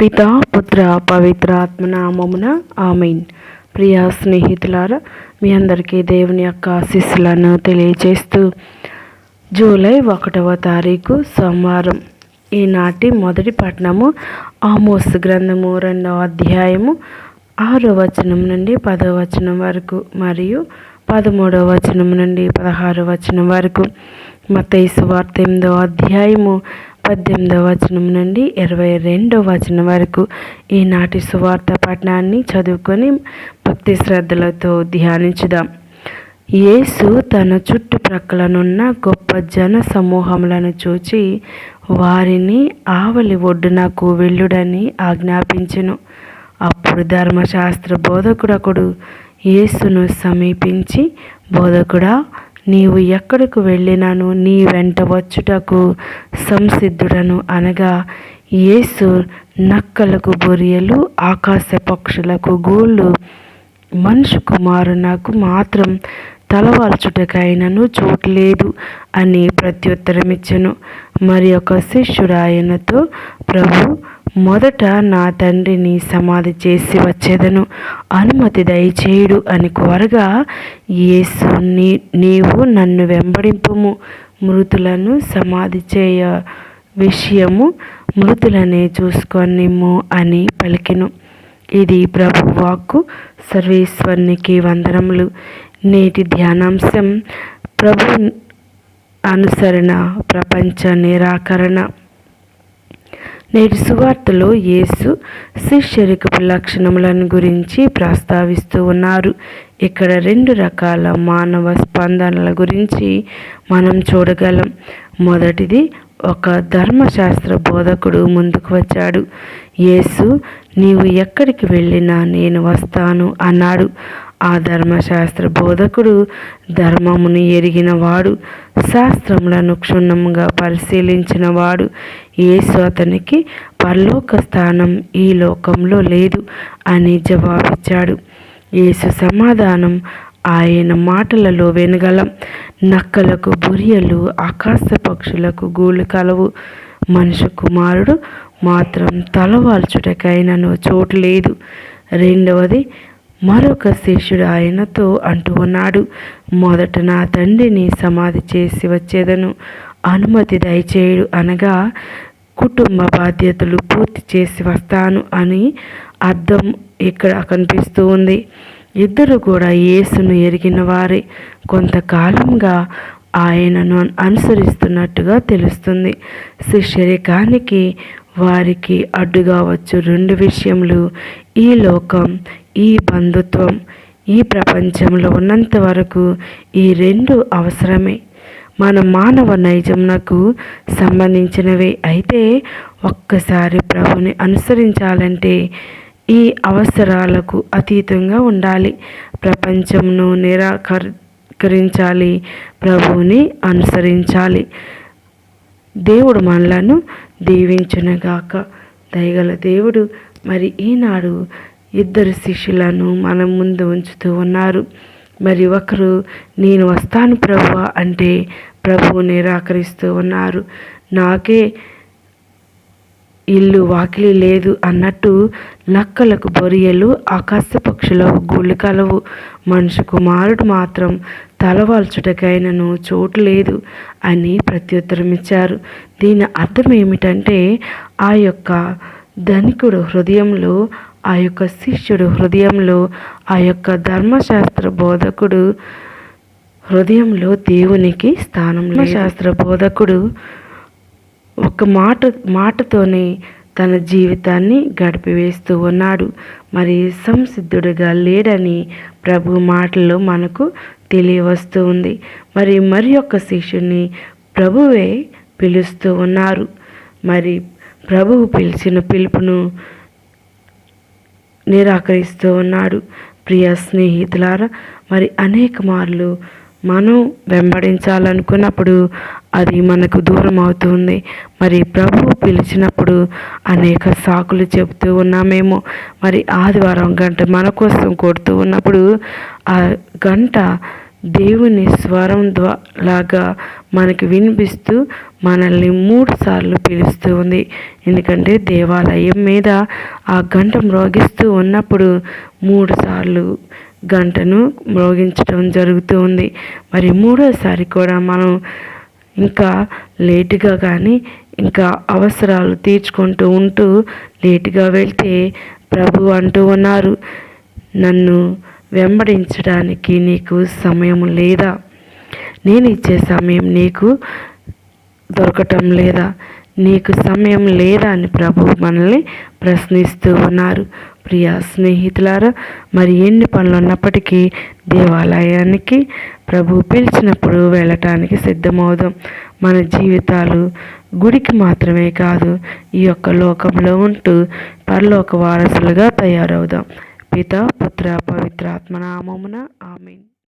పిత పుత్ర పవిత్ర ఆత్మనామమున ఆమెన్. ప్రియ స్నేహితులారా మీ అందరికీ దేవుని యొక్క ఆశీస్సులను తెలియజేస్తూ జూలై ఒకటవ తారీఖు సోమవారం ఈనాటి మొదటి పట్టణము ఆమోస్ గ్రంథము రెండవ అధ్యాయము ఆరో వచనం నుండి పదవ వచనం వరకు మరియు పదమూడవ వచనం నుండి పదహారు వచనం వరకు. మతైసు వార్త ఎనిమిదవ అధ్యాయము పద్దెనిమిదవ వచనం నుండి ఇరవై రెండవ వచనం వరకు ఈనాటి సువార్త పఠనాన్ని చదువుకొని భక్తి శ్రద్ధలతో ధ్యానించుదాం. యేసు తన చుట్టుప్రక్కలనున్న గొప్ప జన సమూహములను చూచి వారిని ఆవలి ఒడ్డునకు వెళ్ళుడని ఆజ్ఞాపించెను. అప్పుడు ధర్మశాస్త్ర బోధకుడొకడు యేసును సమీపించి బోధకుడా నీవు ఎక్కడకు వెళ్ళినాను నీ వెంట వచ్చుటకు సంసిద్ధుడను అనగా యేసు నక్కలకు బొరియలు ఆకాశ పక్షులకు గూళ్ళు. మనుషు కుమారునకు మాత్రం తలవాల్చుటకైనను చోట్లేదు అని ప్రత్యుత్తరమిచ్చెను. మరి ఒక శిష్యుడు ఆయనతో ప్రభు మొదట నా తండ్రిని సమాధి చేసి వచ్చేదను. అనుమతి దయచేయుడు అని కోరగా యేసు నీ నీవు నన్ను వెంబడింపుము. మృతులను సమాధి చేయ విషయము మృతులనే చూసుకొనిమో అని పలికెను. ఇది ప్రభువాక్కు సర్వేశ్వరునికి వందనములు. నేటి ధ్యానాంశం ప్రభు అనుసరణ ప్రపంచ నిరాకరణ. నేటి సువార్తలో యేసు శిష్యరికపు లక్షణములను గురించి ప్రస్తావిస్తూ ఉన్నారు. ఇక్కడ రెండు రకాల మానవ స్పందనల గురించి మనం చూడగలం. మొదటిది ఒక ధర్మశాస్త్ర బోధకుడు ముందుకు వచ్చాడు. యేసు నీవు ఎక్కడికి వెళ్ళినా నేను వస్తాను అన్నాడు. ఆ ధర్మశాస్త్ర బోధకుడు ధర్మమును ఎరిగినవాడు శాస్త్రములను క్షుణ్ణంగా పరిశీలించినవాడు యేసు అతనికి పరలోక స్థానం ఈ లోకంలో లేదు అని జవాబిచ్చాడు. యేసు సమాధానం ఆయన మాటలలో వినగలం. నక్కలకు బురియలు ఆకాశ పక్షులకు గూళ్ళు కలవు. మనుషు కుమారుడు మాత్రం తలవాల్చుటకైనను చోటు లేదు. రెండవది మరొక శిష్యుడు ఆయనతో అంటూ ఉన్నాడు మొదట నా తండ్రిని సమాధి చేసి వచ్చేదను. అనుమతి దయచేయుడు అనగా కుటుంబ బాధ్యతలు పూర్తి చేసి వస్తాను అని అర్థం ఇక్కడ కనిపిస్తూ ఉంది. ఇద్దరు కూడా యేసును ఎరిగిన వారే. కొంతకాలంగా ఆయనను అనుసరిస్తున్నట్టుగా తెలుస్తుంది. శిష్యరికానికి వారికి అడ్డుగా వచ్చు. రెండు విషయములు. ఈ లోకం ఈ బంధుత్వం ఈ ప్రపంచంలో ఉన్నంత వరకు ఈ రెండు అవసరమే. మన మానవ నైజమునకు సంబంధించినవే. అయితే ఒక్కసారి ప్రభుని అనుసరించాలంటే ఈ అవసరాలకు అతీతంగా ఉండాలి. ప్రపంచంను నిరాకరించాలి ప్రభువుని అనుసరించాలి. దేవుడు మనలను దీవించునగాక. దయగల దేవుడు మరి ఈనాడు ఇద్దరు శిష్యులను మన ముందు ఉంచుతూ ఉన్నారు. మరి ఒకరు నేను వస్తాను ప్రభు అంటే ప్రభువు నిరాకరిస్తూ ఉన్నారు. నాకే ఇల్లు వాకిలి లేదు అన్నట్టు లక్కలకు బొరియలు ఆకాశ పక్షులకు గూళ్ళు కలవు. మనిషి కుమారుడు మాత్రం తలవాల్చుటకైనను చోటు లేదు అని ప్రత్యుత్తరం ఇచ్చారు దీని అర్థం ఏమిటంటే ఆ యొక్క ధనికుడు హృదయంలో ఆ యొక్క శిష్యుడు హృదయంలో ఆ యొక్క ధర్మశాస్త్ర బోధకుడు హృదయంలో దేవునికి స్థానం శాస్త్ర బోధకుడు ఒక మాట మాటతోనే తన జీవితాన్ని గడిపివేస్తూ ఉన్నాడు. మరి సంసిద్ధుడిగా లేడని ప్రభు మాటల్లో మనకు తెలియవస్తూ ఉంది మరి మరి యొక్క శిష్యుని ప్రభువే పిలుస్తూ ఉన్నారు. మరి ప్రభువు పిలిచిన పిలుపును నిరాకరిస్తూ ఉన్నాడు. ప్రియ స్నేహితులారా మరి అనేక మార్లు మనం వెంబడించాలనుకున్నప్పుడు అది మనకు దూరం అవుతుంది. మరి ప్రభువు పిలిచినప్పుడు అనేక సాకులు చెబుతూ ఉన్నామేమో. మరి ఆదివారం గంట మన కోసం కొడుతూ ఉన్నప్పుడు ఆ గంట దేవుని స్వరం లాగా మనకి వినిపిస్తూ మనల్ని మూడు సార్లు పిలుస్తూ ఉంది. ఎందుకంటే దేవాలయం మీద ఆ గంట మ్రోగిస్తూ ఉన్నప్పుడు మూడు సార్లు గంటను మ్రోగించడం జరుగుతూ ఉంది మరి మూడోసారి కూడా మనం ఇంకా లేటుగా కానీ ఇంకా అవసరాలు తీర్చుకుంటూ ఉంటూ లేటుగా వెళ్తే ప్రభు అంటూ ఉన్నారు నన్ను వెంబడించడానికి నీకు సమయం లేదా? నేను ఇచ్చే సమయం నీకు దొరకటం లేదా? నీకు సమయం లేదా? అని ప్రభు మనల్ని ప్రశ్నిస్తూ ఉన్నారు. ప్రియ స్నేహితులారా మరి ఎన్ని పనులు ఉన్నప్పటికీ దేవాలయానికి ప్రభు పిలిచినప్పుడు వెళ్ళటానికి సిద్ధమవుదాం. మన జీవితాలు గుడికి మాత్రమే కాదు ఈ యొక్క లోకంలో ఉంటూ పరలోక వారసులుగా తయారవుదాం. పిత పుత్ర పవిత్రాత్మ నామమున ఆమెన్.